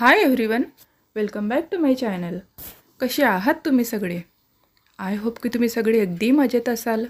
Hi everyone welcome back to my channel कसे आहात तुम्ही सगळे? आय होप की तुम्ही सगळे अगदी मजेत असाल.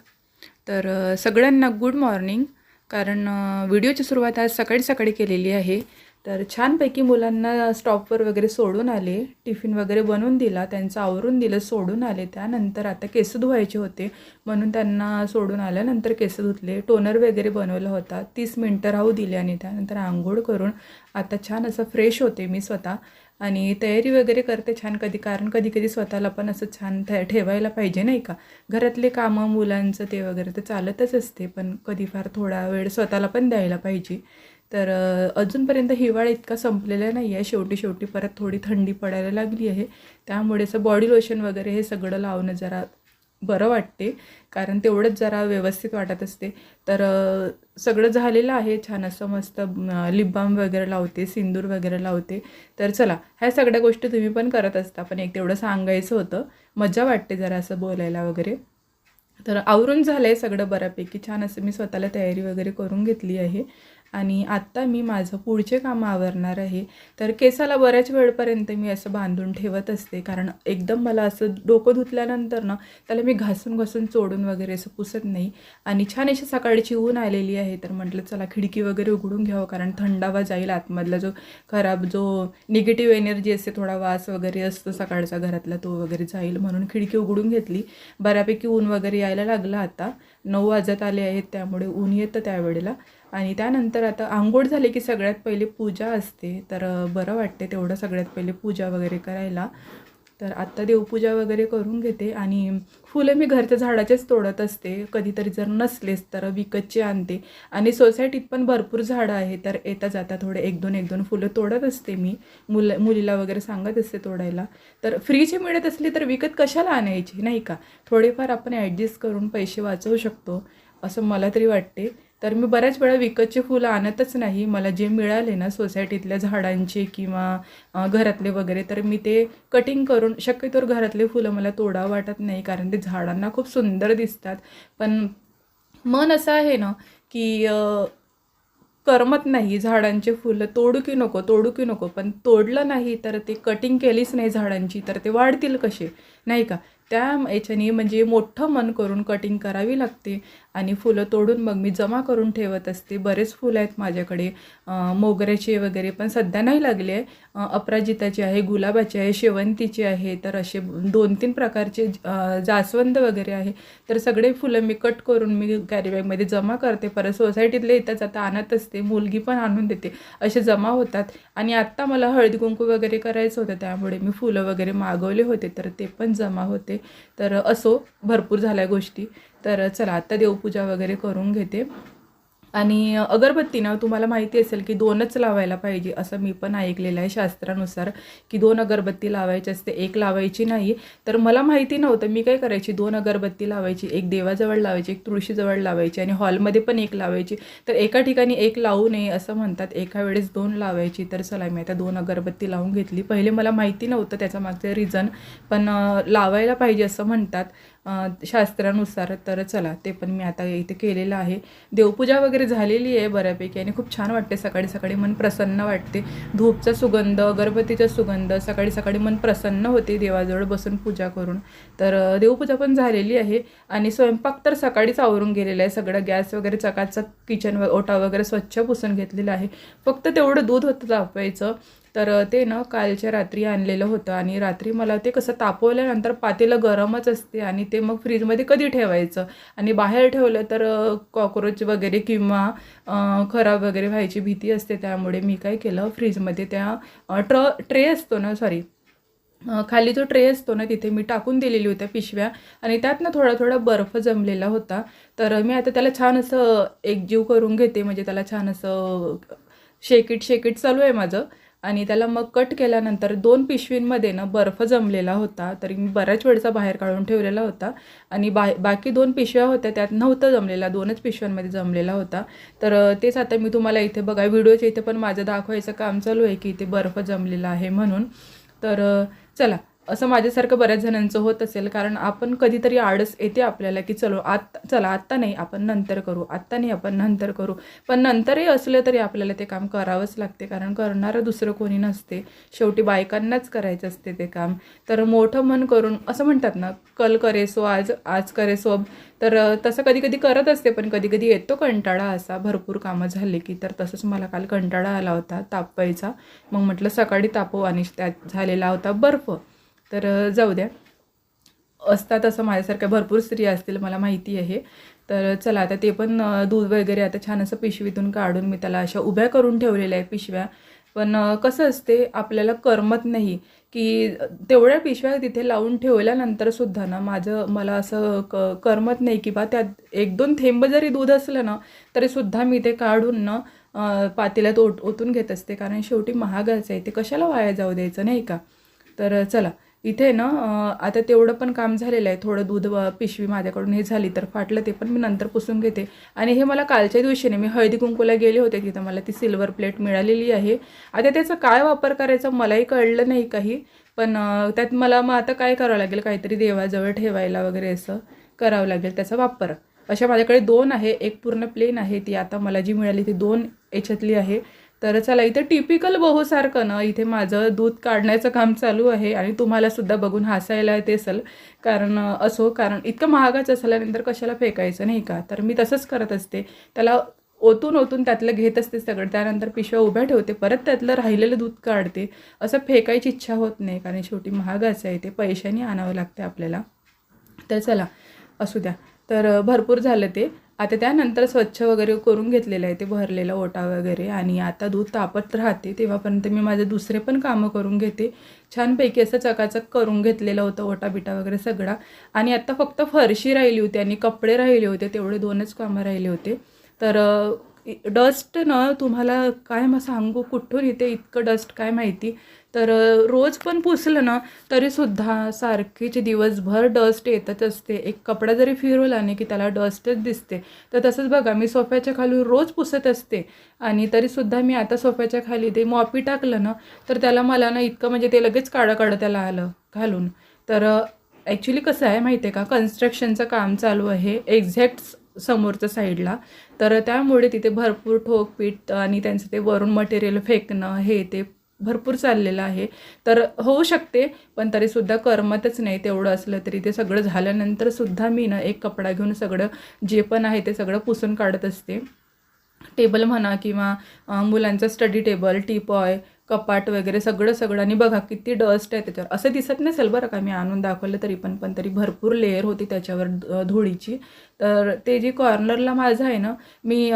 तर सगळ्यांना गुड मॉर्निंग कारण व्हिडिओची सुरुवात आज सकाळी सकाळी केलेली आहे. तर छानपैकी मुलांना स्टॉपवर वगैरे सोडून आले टिफिन वगैरे बनवून दिला त्यांचं आवरून दिलं सोडून आले. त्यानंतर आता केस धुवायचे होते म्हणून त्यांना सोडून आल्यानंतर केस धुतले. टोनर वगैरे बनवला होता तीस मिनटं राहू दिले आणि त्यानंतर आंघोळ करून आता छान असं फ्रेश होते मी स्वतः. आणि तयारी वगैरे करते छान कधी कारण कधी कधी स्वतःला पण असं छान ठेवायला पाहिजे नाही का? घरातले कामं मुलांचं ते वगैरे तर चालतच असते पण कधी फार थोडा वेळ स्वतःला पण द्यायला पाहिजे. तर अजूनपर्यंत हिवाळा इतका संपलेला नाही आहे शेवटी शेवटी परत थोडी थंडी पडायला लागली आहे. त्यामुळे असं बॉडी लोशन वगैरे हे सगळं लावणं जरा बरं वाटते. कारण तेवढंच जरा व्यवस्थित वाटत असते. तर सगळं झालेलं आहे. छान असं मस्त लिप बाम वगैरे लावते सिंदूर वगैरे लावते. तर चला ह्या सगळ्या गोष्टी तुम्ही पण करत असता. पण एक तेवढं सांगायचं होतं. मजा वाटते जरा असं बोलायला वगैरे. तर आवरून झालं आहे सगळं बऱ्यापैकी. छान असं मी स्वतःला तयारी वगैरे करून घेतली आहे. आणि आत्ता मी माझं पुढचे कामं आवरणार आहे. तर केसाला बऱ्याच वेळपर्यंत मी असं बांधून ठेवत असते. कारण एकदम मला असं डोकं धुतल्यानंतर ना त्याला मी घासून घासून चोडून वगैरे असं पुसत नाही. आणि छान अशी सकाळची ऊन आलेली आहे. तर म्हटलं चला खिडकी वगैरे उघडून घ्यावं. कारण थंडावा जाईल आतमधला जो खराब जो निगेटिव्ह एनर्जी असते थोडा वास वगैरे असतो सकाळचा घरातला तो वगैरे जाईल म्हणून खिडकी उघडून घेतली. बऱ्यापैकी ऊन वगैरे यायला लागलं आता. नऊ वाजत आले आहेत त्यामुळे ऊन येतं त्यावेळेला. आणि त्यानंतर आता आंघोळ झाली की सगळ्यात पहिले पूजा असते. तर बरं वाटते तेवढं सगळ्यात पहिले पूजा वगैरे करायला. तर आत्ता देवपूजा वगैरे करून घेते आणि फुलं मी घरच्या झाडाचेच तोडत असते. कधीतरी जर नसलेच तर विकतची आणते. आणि सोसायटीत पण भरपूर झाडं आहे तर येता जाता थोडे एक दोन एक दोन फुलं तोडत असते मी. मुल मुलीला वगैरे सांगत असते तोडायला. तर फ्रीची मिळत असली तर विकत कशाला आणायची? नाही का? थोडेफार आपण ॲडजस्ट करून पैसे वाचवू शकतो असं मला तरी वाटते. तर मी बऱ्याच वेळा विकतचे फुलं आणतच नाही. मला जे मिळाले ना सोसायटीतल्या झाडांचे किंवा घरातले वगैरे तर मी ते कटिंग करून शक्यतोवर घरातले फुलं मला तोडावं वाटत नाही कारण ते झाडांना खूप सुंदर दिसतात. पण मन असं आहे ना की करमत नाही झाडांचे फुलं. तोडू की नको तोडू की नको पण तोडलं नाही तर ते कटिंग केलीच नाही झाडांची तर ते वाढतील कसे? नाही का? त्या याच्याने म्हणजे मोठं मन करून कटिंग करावी लागते. आणि फुलं तोडून मग मी जमा करून ठेवत असते. बरेच फुलं आहेत माझ्याकडे. मोगऱ्याचे वगैरे पण सध्या नाही लागले. आहे अपराजिताचे आहे गुलाबाचे आहे शेवंतीचे आहे. तर असे दोन तीन प्रकारचे जास्वंद वगैरे आहे. तर सगळे फुलं मी कट करून मी कॅरीबॅगमध्ये जमा करते. परत सोसायटीतले येतात आता आणत असते. मुलगी पण आणून देते. असे जमा होतात. आणि आत्ता मला हळदी कुंकू वगैरे करायचं होतं. त्यामुळे मी फुलं वगैरे मागवले होते. तर ते पण जमा होते. तर असो भरपूर झाल्या गोष्टी. तर चला आत्ता देवपूजा वगैरे करून घेते. आणि अगरबत्ती ना तुम्हाला माहिती असेल की दोनच लावायला पाहिजे असं मी पण ऐकलेलं आहे शास्त्रानुसार की दोन अगरबत्ती लावायची असते एक लावायची नाही. तर मला माहिती नव्हतं मी काय करायची? दोन अगरबत्ती लावायची एक देवाजवळ लावायची एक तुळशीजवळ लावायची आणि हॉलमध्ये पण एक लावायची. तर एका ठिकाणी एक लावू नये असं म्हणतात एका वेळेस दोन लावायची. तर चला मी आता दोन अगरबत्ती लावून घेतली. पहिले मला माहिती नव्हतं त्याचं मागचं रिझन पण लावायला पाहिजे असं म्हणतात. शास्त्रानुसार तर चला ते पण मी आता इथे केलेलं आहे. देवपूजा वगैरे झालेली आहे बऱ्यापैकी आणि खूप छान वाटते. सकाळी सकाळी मन प्रसन्न वाटते. धूपचा सुगंध अगरबत्तीचा सुगंध सकाळी सकाळी मन प्रसन्न होते देवाजवळ बसून पूजा करून. तर देवपूजा पण झालेली आहे आणि स्वयंपाक तर सकाळीच आवरून गेलेला आहे. सगळं गॅस वगैरे चकाचक किचन व ओटा वगैरे स्वच्छ पुसून घेतलेला आहे. फक्त तेवढं दूध होतं तापवायचं तर ते ना कालच्या रात्री आणलेलं होतं आणि रात्री मला ते कसं तापवल्यानंतर पातेलं गरमच असते आणि ते मग फ्रीजमध्ये कधी ठेवायचं? आणि बाहेर ठेवलं तर कॉक्रोच वगैरे किंवा खराब वगैरे व्हायची भीती असते त्यामुळे मी काय केलं? फ्रीजमध्ये त्या ट्र ट्रे असतो ना सॉरी खाली जो ट्रे असतो ना तिथे मी टाकून दिलेली होत्या पिशव्या आणि त्यात ना थोडा थोडा बर्फ जमलेला होता. तर मी आता त्याला छान असं एकजीव करून घेते म्हणजे त्याला छान असं शेकीट शेकीट चालू आहे माझं. आणि त्याला मग कट केल्यानंतर दोन पिशवींमध्ये ना बर्फ जमलेला होता. तरी मी बऱ्याच वेळचा बाहेर काढून ठेवलेला होता. आणि बा बाकी दोन पिशव्या होत्या त्यात नव्हतं जमलेला. दोनच पिशव्यांमध्ये जमलेला होता. तर तेच आता मी तुम्हाला इथे बघा व्हिडिओच्या इथे पण माझं दाखवायचं काम चालू आहे की इथे बर्फ जमलेला आहे म्हणून. तर चला. असं माझ्यासारखं बऱ्याच जणांचं होत असेल कारण आपण कधीतरी आळस येते आपल्याला की चलो आत्ता चला आत्ता नाही आपण नंतर करू आत्ता नाही आपण नंतर करू. पण नंतरही असलं तरी आपल्याला ते काम करावंच लागते कारण करणारं दुसरं कोणी नसते. शेवटी बायकांनाच करायचं असते ते काम. तर मोठं मन करून असं म्हणतात ना कल करे सो आज आज करेसो तर तसं कधी कधी करत असते पण कधी कधी येतो कंटाळा असा भरपूर कामं झाले की तर तसंच मला काल कंटाळा आला होता तापवायचा. मग म्हटलं सकाळी तापव आणि त्यात झालेला होता बर्फ. तर जाऊ द्या. असतात असं माझ्यासारख्या भरपूर स्त्रिया असतील मला माहिती आहे. तर चला आता ते पण दूध वगैरे आता छान असं पिशवीतून काढून मी त्याला अशा उभ्या करून ठेवलेल्या आहे पिशव्या. पण कसं असते आपल्याला करमत नाही की तेवढ्या पिशव्या तिथे लावून ठेवल्यानंतर सुद्धा ना माझं मला असं क करमत नाही की बा त्यात एक दोन थेंब जरी दूध असलं ना तरीसुद्धा मी ते काढून ना पातेल्यात ओत ओतून घेत असते. कारण शेवटी महागाचं आहे. ते कशाला वाया जाऊ द्यायचं नाही का? तर चला. इथे ना आता तेवढं पण काम झालेलं आहे. थोडं दूध व पिशवी माझ्याकडून हे झाली तर फाटलं ते पण मी नंतर पुसून घेते. आणि हे मला कालच्या दिवशीने मी हळदी कुंकूला गेले होते तिथं. मला ती सिल्वर प्लेट मिळालेली आहे. आता त्याचा काय वापर करायचा मलाही कळलं नाही काही. पण त्यात मला मग आता काय करावं लागेल? काहीतरी देवाजवळ ठेवायला वगैरे असं करावं लागेल त्याचा वापर. अशा माझ्याकडे दोन आहे. एक पूर्ण प्लेन आहे ती आता मला जी मिळाली ती दोन याच्यातली आहे. तर चला इथे टिपिकल बहूसारखं ना इथे माझं दूध काढण्याचं काम चालू आहे आणि तुम्हालासुद्धा बघून हसायला येते असेल. कारण असो कारण इतकं महागाच असल्यानंतर कशाला फेकायचं नाही का? तर मी तसंच करत असते. त्याला ओतून ओतून त्यातलं घेत असते सगळं. त्यानंतर पिशव्या उभ्या ठेवते. परत त्यातलं राहिलेलं दूध काढते. असं फेकायची इच्छा होत नाही कारण शेवटी महागाचं आहे ते पैशाने आणावं लागते आपल्याला. तर चला असू द्या. तर भरपूर झालं ते. आता त्यानंतर स्वच्छ वगैरे करून घेतलेलं आहे ते भरलेलं ओटा वगैरे आणि आता दूध तापत राहते. तेव्हापर्यंत मी माझे दुसरे पण कामं करून घेते. छानपैकी असं चकाचक करून घेतलेलं होतं ओटा बिटा वगैरे सगळा. आणि आत्ता फक्त फरशी राहिली होती आणि कपडे राहिले होते तेवढे दोनच कामं राहिले होते. तर डस्ट न तुम्हाला काय मग सांगू कुठून येते इतकं डस्ट काय माहिती? तर रोज पण पुसलं ना तरीसुद्धा सारखीच दिवसभर डस्ट येतच असते. एक कपडा जरी फिरवला नाही की त्याला डस्टच दिसते. तर तसंच बघा मी सोफ्याच्या खाली रोज पुसत असते. आणि तरीसुद्धा मी आता सोफ्याच्या खाली ते मॉपी टाकलं ना तर त्याला मला ना इतकं म्हणजे ते लगेच काळं काळं त्याला आलं घालून. तर ॲक्च्युली कसं आहे माहिती आहे का? कन्स्ट्रक्शनचं काम चालू आहे एक्झॅक्ट समोरच्या साईडला. तर त्यामुळे तिथे भरपूर ठोकपीठ आणि त्यांचं ते वरून मटेरियल फेकणं हे ते भरपूर चाललेलं आहे. तर होऊ शकते पण तरीसुद्धा करमतच नाही तेवढं असलं तरी. ते सगळं झाल्यानंतर सुद्धा मी ना एक कपडा घेऊन सगळं जे पण आहे ते सगळं पुसून काढत असते. टेबल म्हणा किंवा मुलांचं स्टडी टेबल टीपॉय कपाट वगैरे सगळं सगळं. आणि बघा किती डस्ट आहे त्याच्यावर. असं दिसत नसेल बरं का मी आणून दाखवलं तरी पण पण तरी भरपूर लेअर होती त्याच्यावर धुळीची. तर ते जी कॉर्नरला माझं आहे ना मी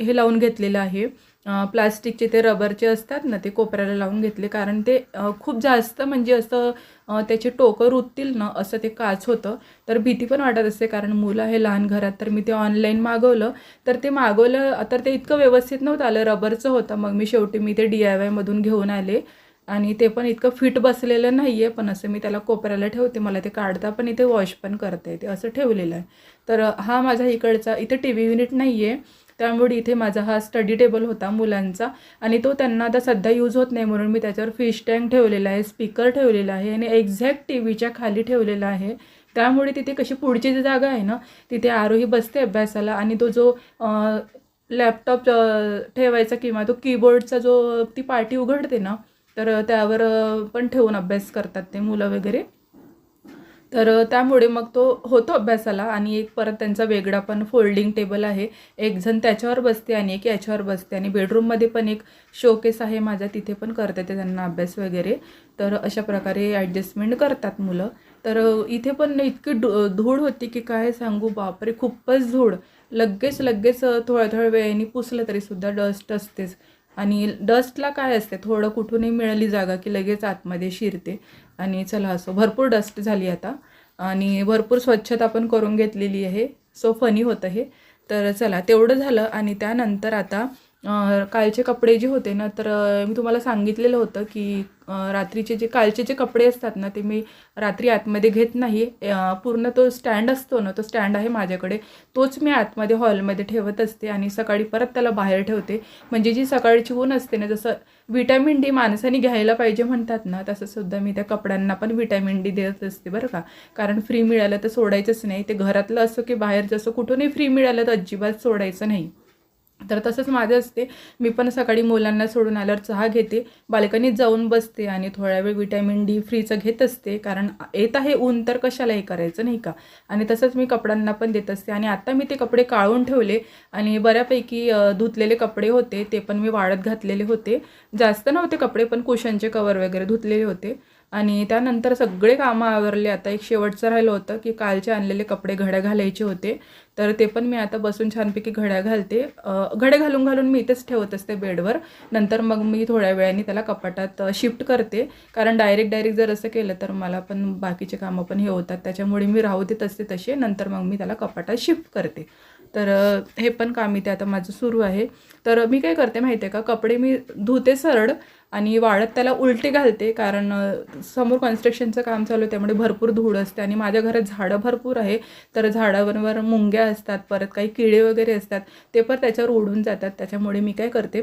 हे लावून घेतलेलं आहे. प्लास्टिकचे ते रबरचे असतात ना ते कोपऱ्याला लावून घेतले. कारण ते खूप जास्त म्हणजे असं त्याचे टोकं रुततील ना असं ते काच होतं. तर भीती पण वाटत असते. कारण मुलं आहे लहान घरात तर मी ते ऑनलाईन मागवलं. तर ते मागवलं तर ते इतकं व्यवस्थित नव्हतं आलं. रबरचं होतं. मग मी शेवटी मी ते डी आय वायमधून घेऊन आले. आणि ते पण इतकं फिट बसलेलं नाही आहे पण असं मी त्याला कोपऱ्याला ठेवते. मला ते काढता पण इथे वॉश पण करता येते असं ठेवलेलं आहे. तर हा माझा इकडचा इथे टी व्ही युनिट नाही आहे त्यामुळे इथे माझा हा स्टडी टेबल होता मुलांचा. आणि तो त्यांना आता सध्या यूज होत नाही म्हणून मी त्याच्यावर फिश टँक ठेवलेला आहे स्पीकर ठेवलेला आहे आणि एक्झॅक्ट टी व्हीच्या खाली ठेवलेला आहे. त्यामुळे तिथे कशी पुढची जी जागा आहे ना तिथे आरोही बसते अभ्यासाला आणि तो जो लॅपटॉप ठेवायचा किंवा तो कीबोर्डचा जो ती पार्टी उघडते ना तर त्यावर पण ठेवून अभ्यास करतात ते मुलं वगैरे. तर त्यामुळे मग तो होतो अभ्यासाला आणि एक परत त्यांचा वेगळा पण फोल्डिंग टेबल आहे. एक जण त्याच्यावर बसते आणि एक याच्यावर बसते आणि बेडरूममध्ये पण एक शोकेस आहे माझा तिथे पण करते ते त्यांना अभ्यास वगैरे. तर अशा प्रकारे ॲडजस्टमेंट करतात मुलं. तर इथे पण इतकी धू धूळ होती की काय सांगू बापरे खूपच धूळ. लगेच लगेच थोड्या थोड्या वेळेने पुसलं तरीसुद्धा डस्ट असतेच. आणि डस्टला काय असते थोडं कुठूनही मिळाली जागा की लगेच आतमध्ये शिरते. आणि चला असो भरपूर डस्ट झाली आता. आणि भरपूर स्वच्छता पण करून घेतलेली आहे. सो फनी होतं हे. तर चला तेवढं झालं आणि त्यानंतर आता कालचे कपडे जे होते ना तर मी तुम्हाला सांगितलेलं होतं की रात्रीचे जे कालचे जे कपडे असतात ना ते मी रात्री आतमध्ये घेत नाही. पूर्ण तो स्टँड असतो ना तो स्टँड आहे माझ्याकडे. तोच मी आतमध्ये हॉलमध्ये ठेवत असते आणि सकाळी परत त्याला बाहेर ठेवते. म्हणजे जी सकाळची ऊन असते ना जसं विटॅमिन डी माणसाने घ्यायला पाहिजे म्हणतात ना तसंसुद्धा मी त्या कपड्यांना पण विटॅमिन डी देत असते बरं का. कारण फ्री मिळालं तर सोडायचंच नाही. ते घरातलं असो की बाहेर जसं कुठूनही फ्री मिळालं तर अजिबात सोडायचं नाही. तर तसंच माझं असते. मी पण सकाळी मुलांना सोडून आल्यावर चहा घेते. बाल्कनीत जाऊन बसते आणि थोड्या वेळ विटॅमिन डी फ्रीचं घेत असते. कारण येत आहे ऊन तर कशाला हे करायचं नाही का? आणि तसंच मी कपड्यांना पण देत असते. आणि आत्ता मी ते कपडे काढून ठेवले आणि बऱ्यापैकी धुतलेले कपडे होते. ते पण मी वाळत घातलेले होते. जास्त नव्हते कपडे पण कुशनचे कवर वगैरे धुतलेले होते. आणि त्यानंतर सगळे कामं आवरले. आता एक शेवटचं राहिलं होतं की कालचे आणलेले कपडे घड्या घालायचे होते. तर ते पण मी आता बसून छानपैकी घड्या घालते. घडे घड्या घालून घालून मी इथेच ठेवत असते बेडवर. नंतर मग मी थोड्या वेळाने त्याला कपाटात शिफ्ट करते. कारण डायरेक्ट डायरेक्ट जर असं केलं तर मला पण बाकीचे कामं पण हे होतात. त्याच्यामुळे मी राहू देत असते तसे. नंतर मग मी त्याला कपाटात शिफ्ट करते. तर हे पण काम इथे आता माझं सुरू आहे. तर मी काय करते माहिती आहे का? कपडे मी धुते सरळ आणि वाळत त्याला उलटे घालते कारण समोर कन्स्ट्रक्शनचं काम चालू आहे त्यामुळे भरपूर धूळ असते आणि माझ्या घरात झाडं भरपूर आहे. तर झाडावर मुंग्या असतात परत काही किडे वगैरे असतात ते पण त्याच्यावर उडून जातात. त्याच्यामुळे मी काय करते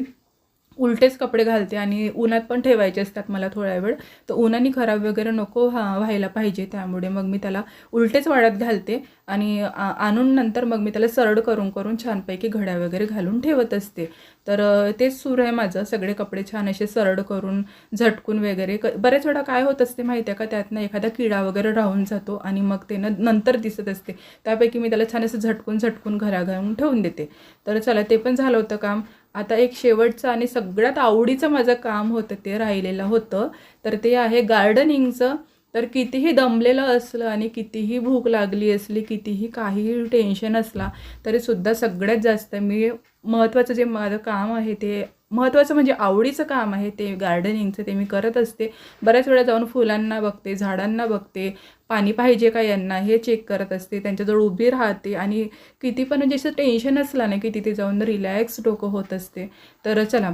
उलटेच कपडे घालते आणि उन्हात पण ठेवायचे असतात मला थोड्या वेळ. तर उन्हाने खराब वगैरे नको व्हा व्हायला पाहिजे त्यामुळे. मग मी त्याला उलटेच वाळत घालते आणि आ- आणून नंतर मग मी त्याला सरळ करून करून छानपैकी घड्या वगैरे घालून ठेवत असते. तर तेच सुरू आहे माझं. सगळे कपडे छान असे सरळ करून झटकून वगैरे क बऱ्याच वेळा काय होत असते माहिती आहे का? त्यातनं एखादा किडा वगैरे राहून जातो आणि मग ते न नंतर दिसत असते. त्यापैकी मी त्याला छान असं झटकून झटकून घरा घालून ठेवून देते. तर चला ते पण झालं होतं काम. आता एक शेवटचं आणि सगळ्यात आवडीचं माझं काम होतं ते राहिलेलं होतं. तर ते आहे गार्डनिंगचं. तर कितीही दमलेलं असलं आणि कितीही भूक लागली असली कितीही काहीही टेन्शन असला तरीसुद्धा सगळ्यात जास्त मी महत्त्वाचं जे माझं काम आहे ते महत्त्वाचं म्हणजे आवडीचं काम आहे ते गार्डनिंगचं ते मी करत असते. बऱ्याच वेळा जाऊन फुलांना बघते झाडांना बघते पाणी पाहिजे का यांना हे चेक करत असते. त्यांच्याजवळ उभी राहते आणि किती पण म्हणजे असं टेन्शन असलं नाही की तिथे जाऊन रिलॅक्स डोकं होत असते. तर चला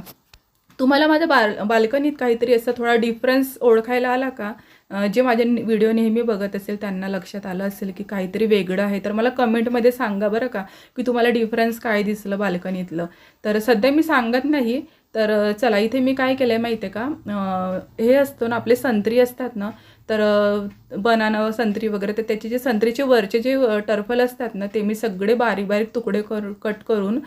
तुम्हाला माझ्या बाल बाल्कनीत काहीतरी असं थोडा डिफरन्स ओळखायला आला का? जे माझे व्हिडिओ नेहमी बघत असेल त्यांना लक्षात आलं असेल की काहीतरी वेगळं आहे. तर मला कमेंटमध्ये सांगा बरं का की तुम्हाला डिफरन्स काय दिसलं बाल्कनीतलं तर सध्या मी सांगत नाही तर चला इथे मी काय केलं आहे माहिती आहे का हे असतं ना आपले संत्री असतात ना तर बनाना संत्री वगैरे तर त्याचे जे संत्रीचे वरचे जे टर्फल असतात ना ते मी सगळे बारीक बारीक तुकडे कर कट करून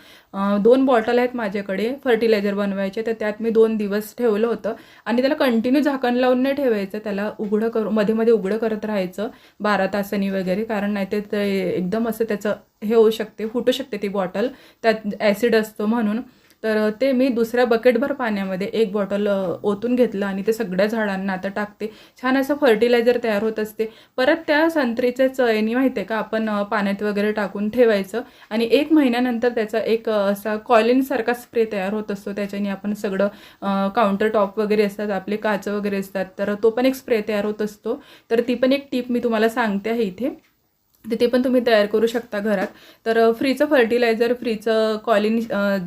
दोन बॉटल आहेत माझ्याकडे फर्टिलायझर बनवायचे तर त्यात मी दोन दिवस ठेवलं होतं. आणि त्याला कंटिन्यू झाकण लावून नाही ठेवायचं त्याला उघडं करू मध्ये मध्ये उघडं करत राहायचं बारा तासांनी वगैरे कारण नाही ते ते एकदम असं त्याचं हे होऊ शकते फुटू शकते ती बॉटल. त्यात ॲसिड असतो म्हणून. तर ते मी दुसऱ्या बकेटभर पाण्यामध्ये एक बॉटल ओतून घेतलं आणि ते सगळ्या झाडांना आता टाकते. छान असं फर्टिलायझर तयार होत असते. परत त्या संत्रीच्या चयनी माहिती आहे का? आपण पाण्यात वगैरे टाकून ठेवायचं आणि एक महिन्यानंतर त्याचा एक असा कॉलिनसारखा स्प्रे तयार होत असतो. त्याच्याने आपण सगळं काउंटर टॉप वगैरे असतात आपले काच वगैरे असतात. तर तो पण एक स्प्रे तयार होत असतो. तर ती पण एक टीप मी तुम्हाला सांगते आहे इथे. तर ते पण तुम्ही तयार करू शकता घरात. तर फ्रीचं फर्टिलायझर फ्रीचं कॉलिन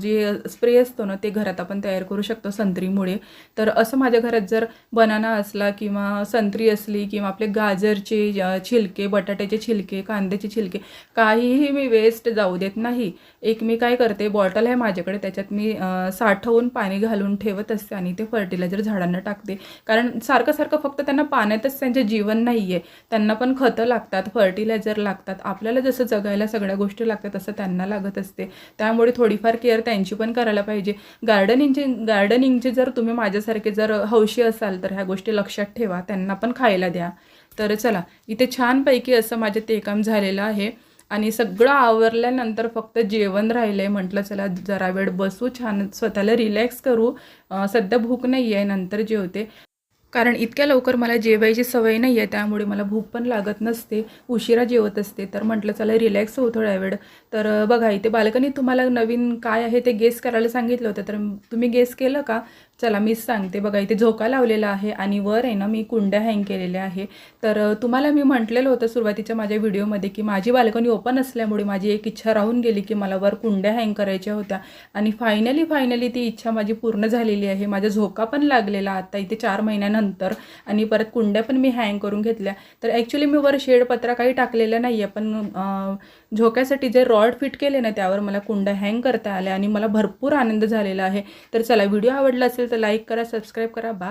जे स्प्रे असतो ना ते घरात आपण तयार करू शकतो संत्रीमुळे. तर असं माझ्या घरात जर बनाना असला किंवा संत्री असली किंवा आपले गाजरचे छिलके बटाट्याचे छिलके कांद्याचे छिलके काहीही मी वेस्ट जाऊ देत नाही. एक मी काय करते बॉटल आहे माझ्याकडे त्याच्यात मी साठवून पाणी घालून ठेवत असते आणि ते फर्टिलायझर झाडांना टाकते. कारण सारखं सारखं फक्त त्यांना पाण्यातच त्यांचे जीवन नाही आहे त्यांना पण खतं लागतात फर्टिलायझर लागतात. लागतात. आपल्याला जसं जगायला सगळ्या गोष्टी लागतात तसं त्यांना लागत असते. त्यामुळे थोडीफार केअर त्यांची पण करायला पाहिजे. गार्डनिंगचे गार्डनिंगचे जर तुम्ही माझ्यासारखे जर हौशी असाल तर ह्या गोष्टी लक्षात ठेवा. त्यांना पण खायला द्या. तर चला इथे छानपैकी असं माझे ते काम झालेलं आहे. आणि सगळं आवरल्यानंतर फक्त जेवण राहिलं आहे म्हटलं चला जरा वेळ बसू छान स्वतःला रिलॅक्स करू. सध्या भूक नाही आहे नंतर जेवते. कारण इतक्या लवकर मला जेवायची सवय नाही आहे त्यामुळे मला भूक पण लागत नसते उशिरा जेवत असते. तर म्हटलं चला रिलॅक्स हो थोड्या वेळ. तर बघा इथे बाल्कनीत तुम्हाला नवीन काय आहे ते गेस करायला सांगितलं होतं. तर तुम्ही गेस केलं का? चला मीच सांगते. बघा इथे झोका लावलेला आहे आणि वर आहे ना मी कुंड्या हँग केलेल्या आहे. तर तुम्हाला मी म्हटलेलं होतं सुरुवातीच्या माझ्या व्हिडिओमध्ये की माझी बाल्कनी ओपन असल्यामुळे माझी एक इच्छा राहून गेली की मला वर कुंड्या हँग करायच्या होत्या. आणि फायनली फायनली ती इच्छा माझी पूर्ण झालेली आहे. माझा झोका पण लागलेला आता इथे चार महिन्यानंतर आणि परत कुंड्या पण मी हँग करून घेतल्या. तर ॲक्च्युली मी वर शेडपत्रा काही टाकलेला नाही आहे पण झोक्यासाठी जे रॉड फिट केले ना त्यावर मला कुंड्या हँग करता आल्या आणि मला भरपूर आनंद झालेला आहे. तर चला व्हिडिओ आवडला असेल तर लाईक करा सबस्क्राईब करा. बाय